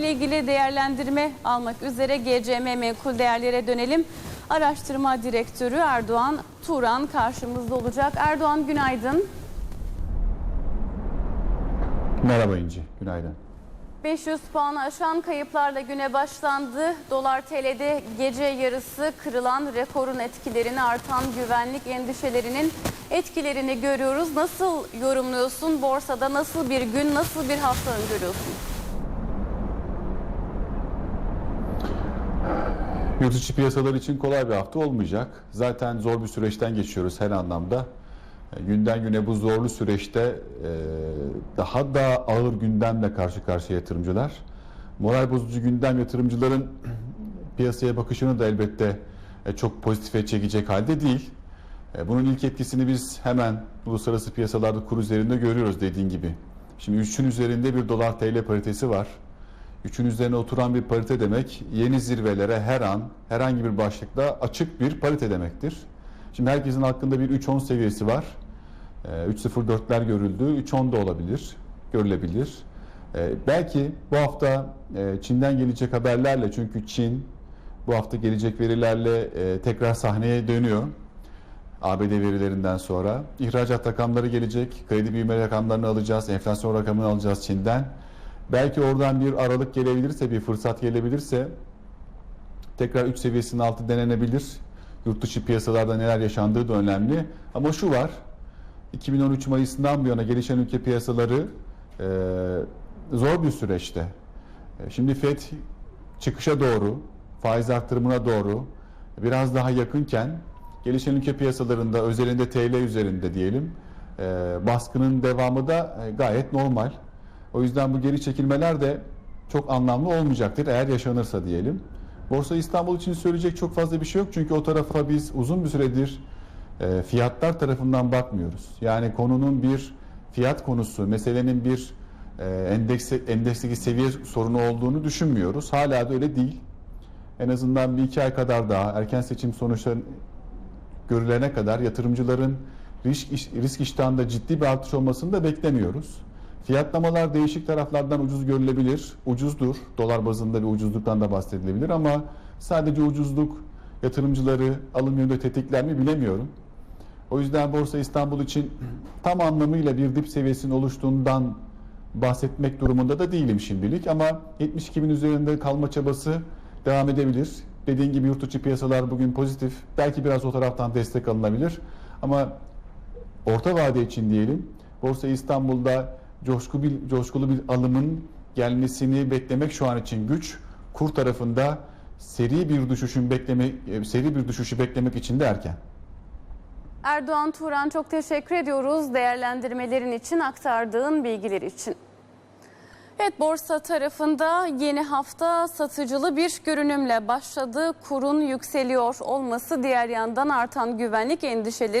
ile ilgili değerlendirme almak üzere GCM Menkul Değerlere dönelim. Araştırma Direktörü Erdoğan Turan karşımızda olacak. Erdoğan günaydın. Merhaba İnci, günaydın. 500 puanı aşan kayıplarla güne başlandı. Dolar TL'de gece yarısı kırılan rekorun etkilerini artan güvenlik endişelerinin etkilerini görüyoruz. Nasıl yorumluyorsun? Borsada nasıl bir gün, nasıl bir hafta öngörüyorsun? Yurt içi piyasalar için kolay bir hafta olmayacak. Zaten zor bir süreçten geçiyoruz her anlamda. E, Günden güne bu zorlu süreçte e, daha da ağır gündemle karşı karşıya yatırımcılar. Moral bozucu gündem yatırımcıların piyasaya bakışını da elbette e, çok pozitife çekecek halde değil. Bunun ilk etkisini biz hemen uluslararası piyasalarda kur üzerinde görüyoruz dediğin gibi. Şimdi 3'ün üzerinde bir dolar TL paritesi var. 3'ün üzerine oturan bir parite demek yeni zirvelere her an herhangi bir başlıkta açık bir parite demektir. Şimdi herkesin hakkında bir 3.10 seviyesi var. Ee, 3.04'ler görüldü. 3.10 da olabilir, görülebilir. Ee, Belki bu hafta e, Çin'den gelecek haberlerle çünkü Çin bu hafta gelecek verilerle e, tekrar sahneye dönüyor. ABD verilerinden sonra. ihracat rakamları gelecek. Kredi büyüme rakamlarını alacağız. Enflasyon rakamını alacağız Çin'den. Belki oradan bir aralık gelebilirse, bir fırsat gelebilirse tekrar 3 seviyesinin altı denenebilir. Yurt dışı piyasalarda neler yaşandığı da önemli. Ama şu var. 2013 Mayıs'ından bu yana gelişen ülke piyasaları e, zor bir süreçte. E, Şimdi FED çıkışa doğru, faiz arttırımına doğru biraz daha yakınken gelişen ülke piyasalarında özelinde TL üzerinde diyelim e, baskının devamı da e, gayet normal. O yüzden bu geri çekilmeler de çok anlamlı olmayacaktır eğer yaşanırsa diyelim. Borsa İstanbul için söyleyecek çok fazla bir şey yok çünkü o tarafa biz uzun bir süredir e, fiyatlar tarafından bakmıyoruz. Yani konunun bir fiyat konusu, meselenin bir e, endeks, endeksteki seviye sorunu olduğunu düşünmüyoruz. Hala da öyle değil. En azından bir iki ay kadar daha erken seçim sonuçları görülene kadar yatırımcıların risk, risk iştahında ciddi bir artış olmasını da beklemiyoruz. Fiyatlamalar değişik taraflardan ucuz görülebilir. Ucuzdur. Dolar bazında bir ucuzluktan da bahsedilebilir ama sadece ucuzluk yatırımcıları alım yönünde tetikler mi bilemiyorum. O yüzden Borsa İstanbul için tam anlamıyla bir dip seviyesinin oluştuğundan bahsetmek durumunda da değilim şimdilik ama 72 bin üzerinde kalma çabası devam edebilir. Dediğin gibi yurt içi piyasalar bugün pozitif. Belki biraz o taraftan destek alınabilir. Ama orta vade için diyelim Borsa İstanbul'da coşku bir, coşkulu bir alımın gelmesini beklemek şu an için güç. Kur tarafında seri bir düşüşün bekleme e, seri bir düşüşü beklemek için de erken. Erdoğan Turan çok teşekkür ediyoruz değerlendirmelerin için, aktardığın bilgiler için. Evet borsa tarafında yeni hafta satıcılı bir görünümle başladı. Kurun yükseliyor olması diğer yandan artan güvenlik endişeleri